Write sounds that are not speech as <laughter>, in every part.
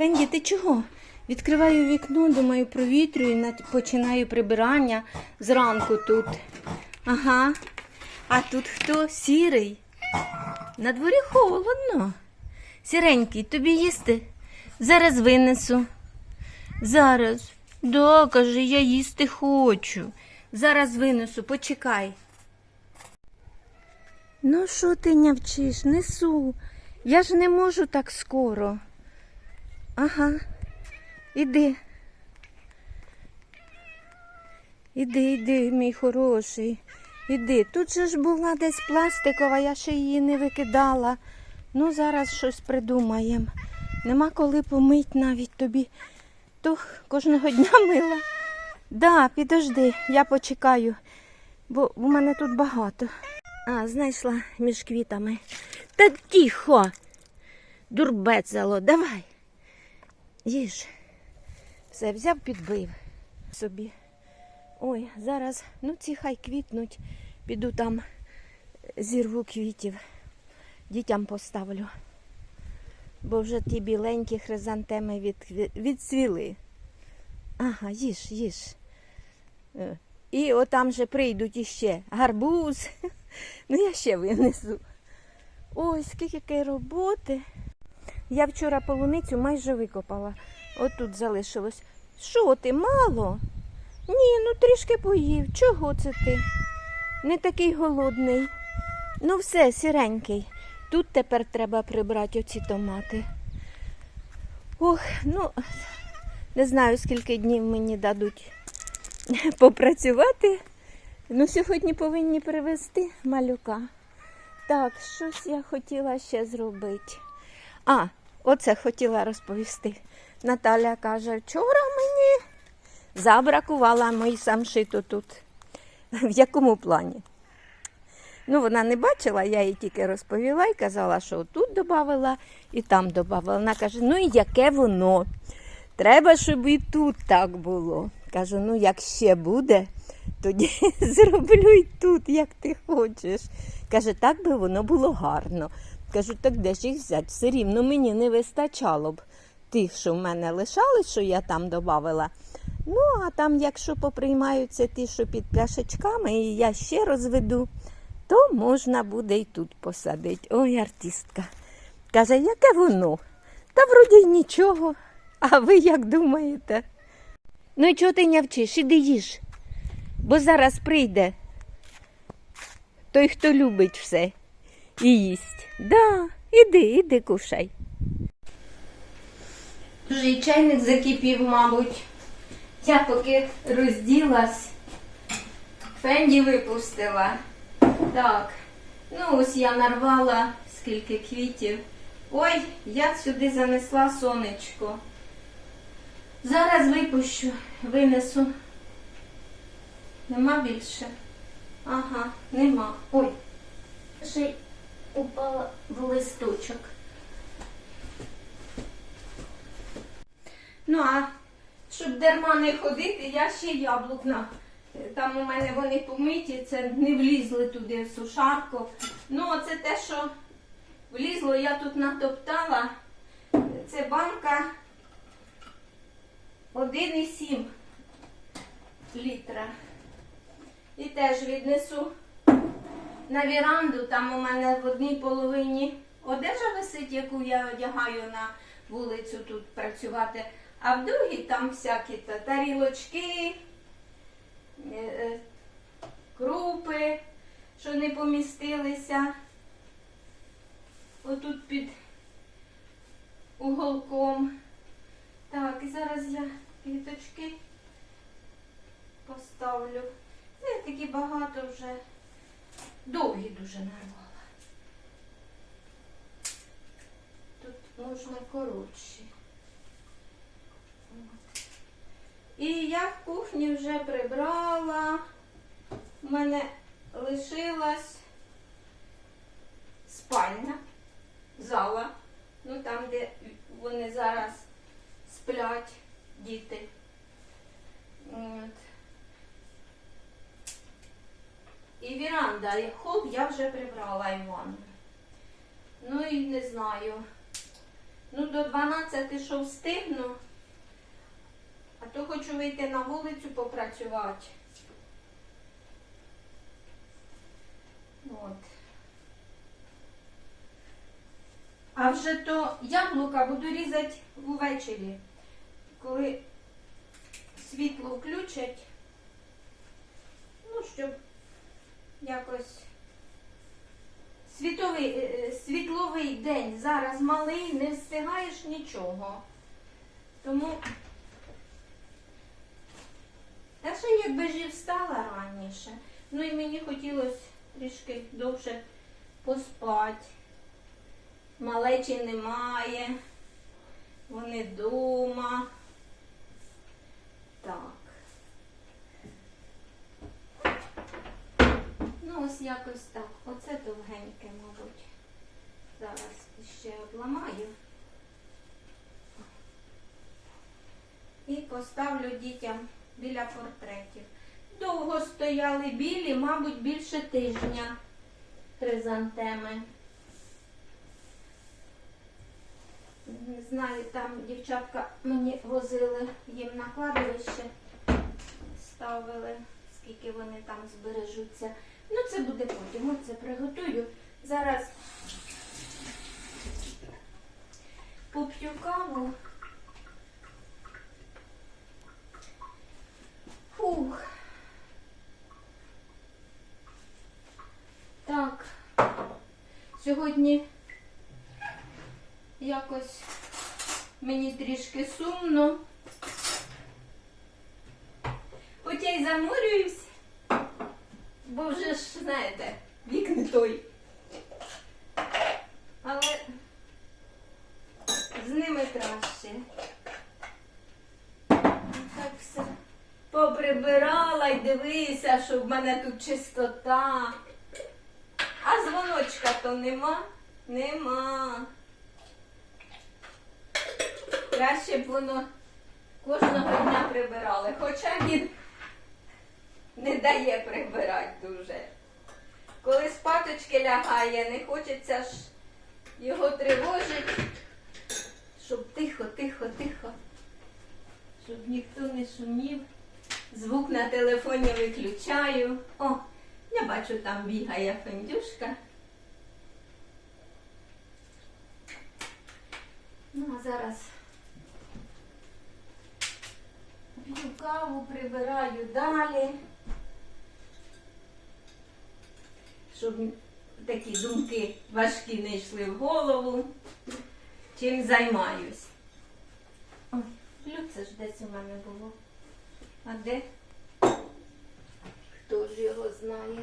Фенді, ти чого? Відкриваю вікно, думаю, провітрюю, на- починаю прибирання зранку тут. Ага. А тут хто? Сірий. На дворі холодно. Сіренький, тобі їсти? Зараз винесу. Зараз. Да, каже, я їсти хочу. Зараз винесу, почекай. Ну, що ти нявчиш? Несу. Я ж не можу так скоро. Ага. Іди. Іди, іди, мій хороший. Іди. Тут же ж була десь пластикова, я ще її не викидала. Ну, зараз щось придумаємо. Нема коли помить навіть тобі. То кожного дня <laughs> мила. Да, підожди, я почекаю, бо у мене тут багато. А, знайшла між квітами. Та тихо. Дурбецело, давай. Їж. Все, взяв, підбив собі. Ой, зараз, ну ці хай квітнуть. Піду там зірву квітів. Дітям поставлю. Бо вже ті біленькі хризантеми від, відцвіли. Ага, їж, їж. Е, І отам же прийдуть іще гарбуз. <laughs> Ну, я ще винесу. Ой, скільки роботи. Я вчора полуницю майже викопала. Отут залишилось. Що ти, мало? Ні, ну трішки поїв. Чого це ти? Не такий голодний. Ну все, сіренький. Тут тепер треба прибрати оці томати. Ох, ну, не знаю, скільки днів мені дадуть <laughs> попрацювати. Ну, сьогодні повинні привезти малюка. Так, щось я хотіла ще зробити. А, оце хотіла розповісти. Наталя каже, вчора мені забракувала мої самшиту тут. <laughs> В якому плані? Ну, вона не бачила, я їй тільки розповіла і казала, що тут додавала і там додавала. Вона каже, ну і яке воно? Треба, щоб і тут так було. Кажу, ну як ще буде, тоді <laughs> зроблю і тут, як ти хочеш. Каже, так би воно було гарно. Кажу, так де ж їх взяти? Все рівно мені не вистачало б тих, що в мене лишались, що я там додавала. Ну, а там, якщо поприймаються ті, що під пляшечками, і я ще розведу, то можна буде і тут посадити. Ой, артистка. Каже, яке воно? Та вроді й нічого. А ви як думаєте? Ну і чого ти не вчиш? Іди їж. Бо зараз прийде той, хто любить все і їсть. Да, іди, іди кушай. Вже й чайник закипів, мабуть. Я поки розділась, фенді випустила. Так, ну ось я нарвала скільки квітів. Ой, я сюди занесла сонечко. Зараз випущу, винесу. Нема більше? Ага, нема. Ой, упала в листочок. Ну, а щоб дарма не ходити, я ще яблук на. Там у мене вони помиті, це не влізли туди в сушарку. Ну, оце те, що влізло, я тут натоптала. Це банка 1,7 літра. І теж віднесу на віранду. Там у мене в одній половині одежа висить, яку я одягаю на вулицю тут працювати. А в другій там всякі та тарілочки, е, е, крупи, що не помістилися. Отут під уголком. Так, і зараз я квіточки поставлю. Це такі багато вже довгі дуже нарвала. Тут можна коротші. І я в кухні вже прибрала. У мене лишилась спальня, зала. Ну там, де вони зараз сплять, діти. От. І віранда, і хоп, я вже прибрала Івану. Ну і не знаю. Ну, до 12 що встигну. А то хочу вийти на вулицю попрацювати. От. А вже то яблука буду різати увечері, коли світло включать. Ну, щоб якось світовий, е, е, світловий день зараз малий, не встигаєш нічого. Тому та ще якби ж і встала раніше. Ну і мені хотілося трішки довше поспати. Малечі немає. Вони вдома. Так. Ну, ось якось так. Оце довгеньке, мабуть. Зараз ще обламаю. І поставлю дітям біля портретів. Довго стояли білі, мабуть, більше тижня хризантеми. Не знаю, там дівчатка мені возили їм на кладовище, ставили, скільки вони там збережуться. Ну, це буде потім. Оце приготую. Зараз поп'ю каву. Фух. Так. Сьогодні якось мені трішки сумно. Хоча й замурююсь, бо вже ж, знаєте, вік не той. Але з ними краще. Так все поприбирала й дивися, що в мене тут чистота. А дзвоночка то нема? Нема. Краще б воно кожного дня прибирали, хоча він не дає прибирати дуже. Коли спаточки лягає, не хочеться ж його тривожити, щоб тихо, тихо, тихо, щоб ніхто не шумів. Звук на телефоні виключаю. О, я бачу, там бігає фендюшка. Ну, а зараз п'ю каву, прибираю далі. Щоб такі думки важкі не йшли в голову. Чим займаюсь. Ой, блюдце ж десь у мене було. А де? Хто ж його знає?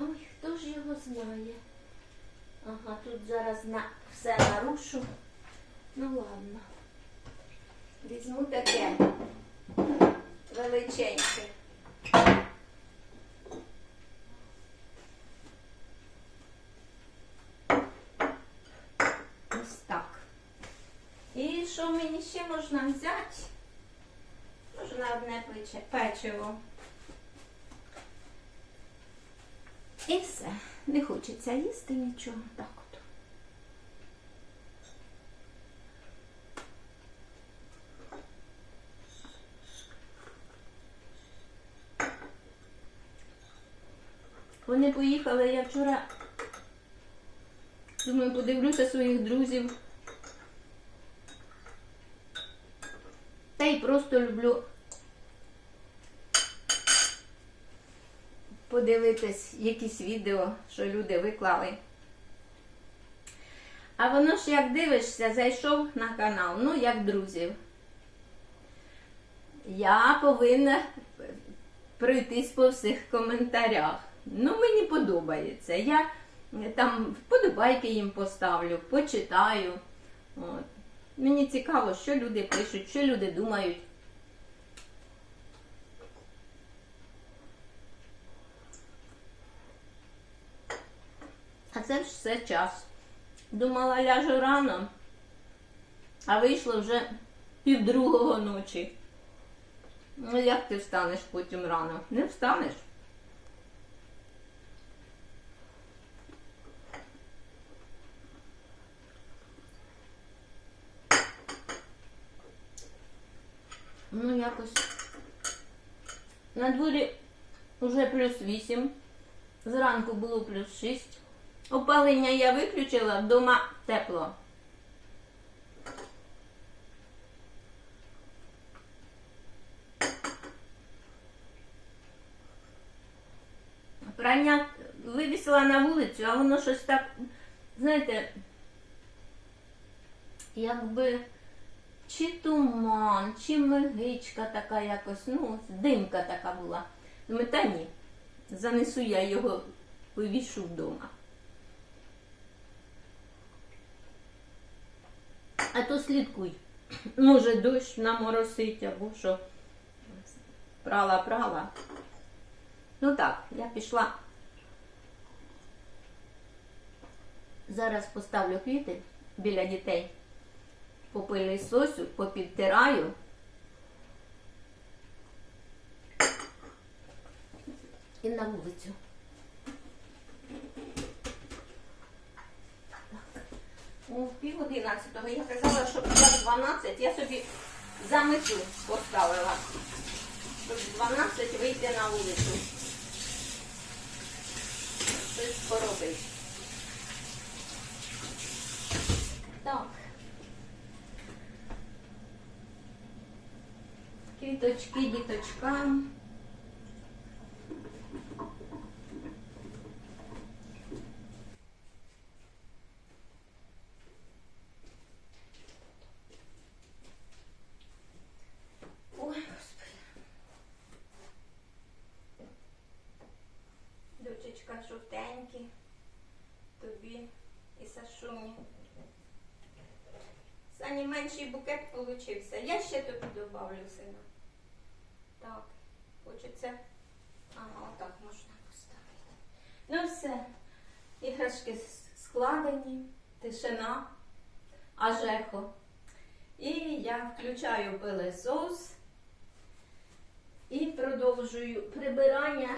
Ой, хто ж його знає? Ага, тут зараз на все нарушу. Ну ладно. Візьму таке величеньке. Ось так. І що мені ще можна взяти? Можна одне печиво. І все. Не хочеться їсти нічого. Так от. Вони поїхали, я вчора думаю, подивлюся своїх друзів. Та просто люблю подивитись якісь відео, що люди виклали. А воно ж як дивишся, зайшов на канал, ну як друзів. Я повинна пройтись по всіх коментарях. Ну, мені подобається. Я там вподобайки їм поставлю, почитаю. От. Мені цікаво, що люди пишуть, що люди думають. А це ж все час. Думала, ляжу рано, а вийшло вже півдругого ночі. Ну, як ти встанеш потім рано? Не встанеш. Ну, якось. На дворі вже плюс 8. Зранку було плюс 6. Опалення я виключила, вдома тепло. Прання вивісила на вулицю, а воно щось так, знаєте, якби чи туман, чи мигичка така якось, ну, димка така була. Думаю, та ні, занесу я його, повішу вдома. А то слідкуй. Може дощ наморосить або що. Прала-прала. Ну так, я пішла. Зараз поставлю квіти біля дітей. Попили сосю, попідтираю. І на вулицю. У пів одинадцятого я казала, що в 12 я собі за мету поставила. Щоб 12 вийти на вулицю. Щось поробити. Так. Квіточки діточкам. Дочечка жовтенькі. Тобі і Сашуні. Сані менший букет получився. Я ще тобі добавлю сина. Так, хочеться. Ага, отак можна поставити. Ну все. Іграшки складені, тишина, ажехо. І я включаю пилесос і продовжую прибирання.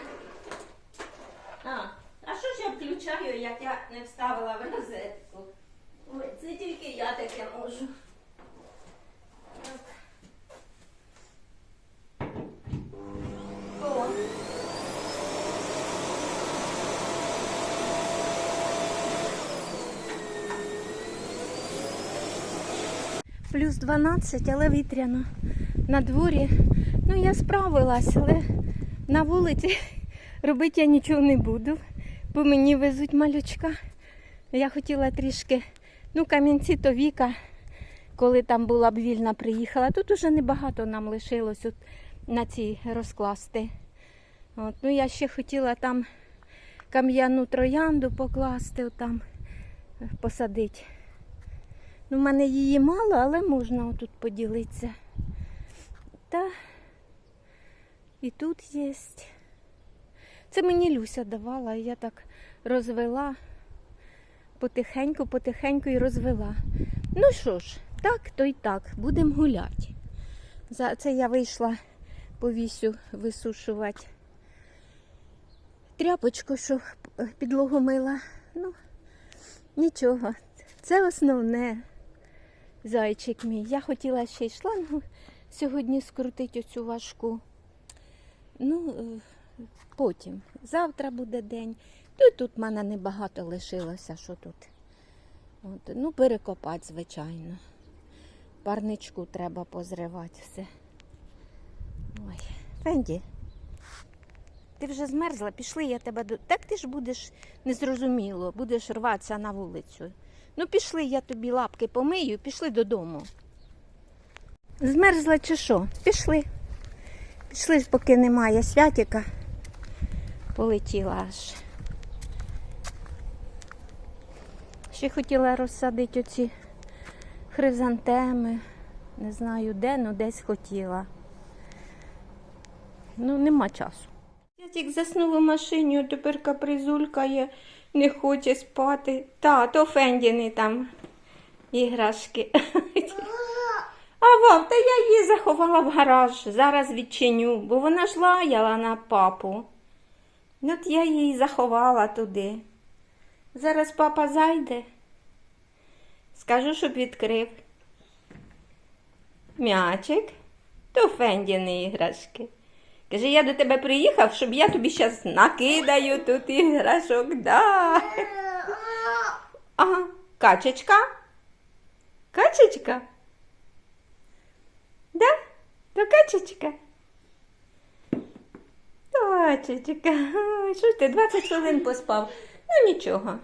А, а що ж я включаю, як я не вставила в розетку? Ой, це тільки я таке можу. Так. О. Плюс 12, але вітряно. На дворі. Ну, я справилась, але на вулиці <laughs> робити я нічого не буду, бо мені везуть малючка. Я хотіла трішки, ну, камінці то Віка, коли там була б вільна, приїхала. Тут уже небагато нам лишилось от, на цій розкласти. От, ну, я ще хотіла там кам'яну троянду покласти, от там посадити. Ну, в мене її мало, але можна отут поділитися. Та і тут є. Це мені Люся давала, я так розвела потихеньку, потихеньку і розвела. Ну що ж, так, то й так, будемо гуляти. За це я вийшла повісю висушувати тряпочку, що підлогу мила. Ну, нічого, це основне. Зайчик мій. Я хотіла ще й шлангу сьогодні скрутити оцю важку. Ну, е, потім. Завтра буде день. Ну, і тут в мене небагато лишилося, що тут. От, ну, перекопати, звичайно. Парничку треба позривати все. Ой, Фенді, ти вже змерзла, пішли, я тебе до. Так ти ж будеш незрозуміло, будеш рватися на вулицю. Ну, пішли, я тобі лапки помию, пішли додому. Змерзла чи що? Пішли. Пішли поки немає святіка. Полетіла аж. Ще хотіла розсадити оці хризантеми. Не знаю де, але десь хотіла. Ну, нема часу. Святік заснув у машині, а тепер капризулькає, не хоче спати. Та, то Фендіни там іграшки. А вав, та я її заховала в гараж, зараз відчиню, бо вона ж лаяла на папу. От я її заховала туди. Зараз папа зайде. Скажу, щоб відкрив. М'ячик. То Фендіни іграшки. Каже, я до тебе приїхав, щоб я тобі зараз накидаю тут іграшок. Да. Ага, качечка. Качечка. Да? То качечка. Качечка. Що ж ти 20 хвилин поспав? Ну нічого.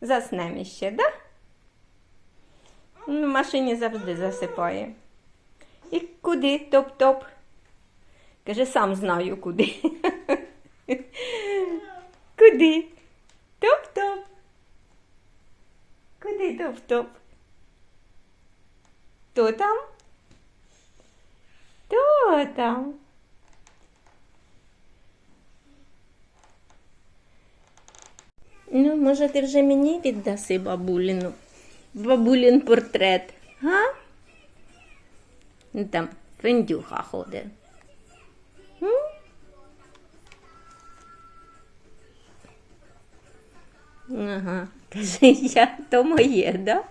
Заснем іще, да? Ну, В машині завжди засипає. І куди топ-топ? Каже, сам знаю куди. Куди? Топ-топ. Куди топ-топ? Хто там? Хто там? Ну, може, ти вже мені віддаси бабуліну? Бабулін портрет, га? Ну, Там фендюха ходить. Ага, каже, я то моє, да?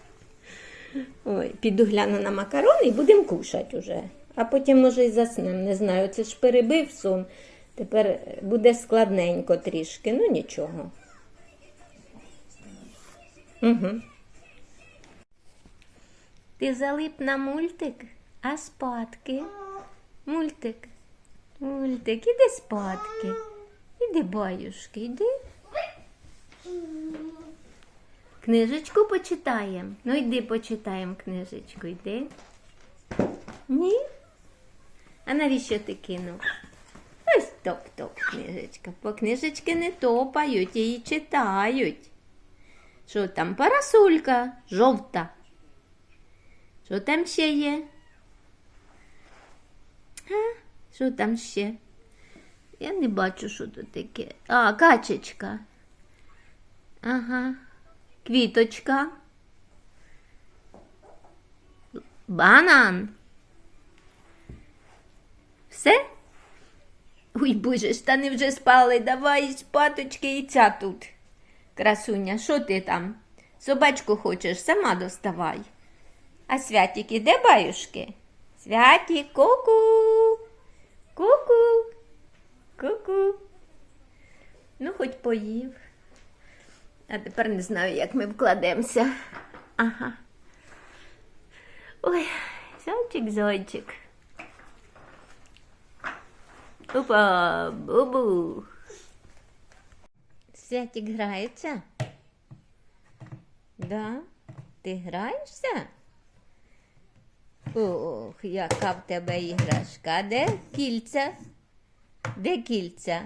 Ой, піду гляну на макарони і будемо кушати уже. А потім, може, і заснем. Не знаю, це ж перебив сон. Тепер буде складненько трішки, ну нічого. Угу. Ти залип на мультик, а спадки. Мультик. Мультик, іди спадки. Іди, баюшки, іди. Книжечку почитаємо. Ну йди почитаємо книжечку, йди. Ні? А навіщо ти кинув? Ось топ-топ книжечка. По книжечки не топають, її читають. Що там? Парасолька жовта. Що там ще є? А? Що там ще? Я не бачу, що тут таке. А, качечка. Ага. Квіточка. Банан. Все? Ой, боже, штани вже спали. Давай спаточки і ця тут. Красуня, що ти там? Собачку хочеш, сама доставай. А святік іде баюшки? Святік, ку-ку. Ку-ку. Ку-ку. Ну, хоч поїв. А тепер не знаю, як ми вкладемося. Ага. Ой, зайчик, зайчик. Опа, бубу. Святик грається? Да? Ти граєшся? Ох, яка в тебе іграшка. Де кільця? Де кільця?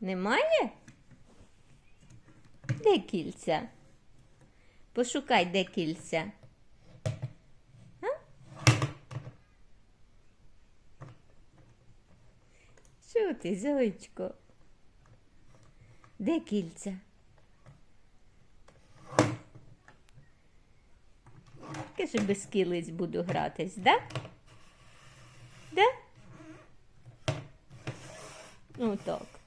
Немає? Де кільця? Пошукай, де кільця. А? Що ти, зайчко? Де кільця? Каже, без кілиць буду гратись, да? Да? Ну так.